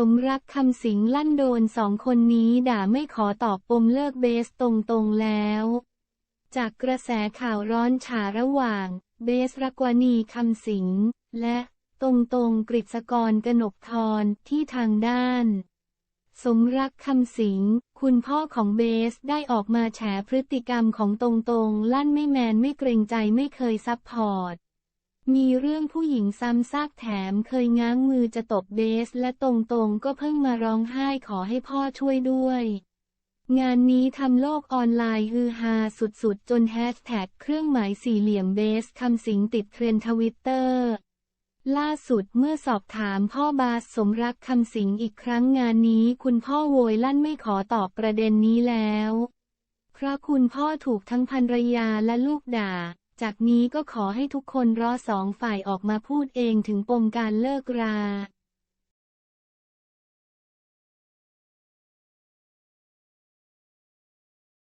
สมรักคำสิงลั่นโดนสองคนนี้ด่าไม่ขอตอบปมเลิกเบสตรงๆแล้ว จากกระแสข่าวร้อนฉาระหว่าง เบสรักวานีคำสิง และตรงตรงๆกฤษกรกนกทรที่ทางด้าน สมรักคำสิง คุณพ่อของเบสได้ออกมาแฉพฤติกรรมของตรงตรงๆลั่นไม่แมนไม่เกรงใจไม่เคยซับพอร์ต มีเรื่องผู้หญิงซ้ำซากแถมเคยง้างมือจะตบเบส และตรงๆก็เพิ่งมาร้องไห้ขอให้พ่อช่วยด้วย งานนี้ทำโลกออนไลน์ฮือฮาสุดๆ จนแฮชแท็กเครื่องหมายสี่เหลี่ยมเบสคำสิงติดเทรนทวิตเตอร์ล่าสุดเมื่อสอบถามพ่อบาสสมรักคำสิงอีกครั้งงานนี้คุณพ่อโวยลั่นไม่ขอตอบประเด็นนี้แล้ว เพราะคุณพ่อถูกทั้งภรรยาและลูกด่า จากนี้ก็ขอให้ทุกคนรอสองฝ่ายออกมาพูดเองถึงปมการเลิกรา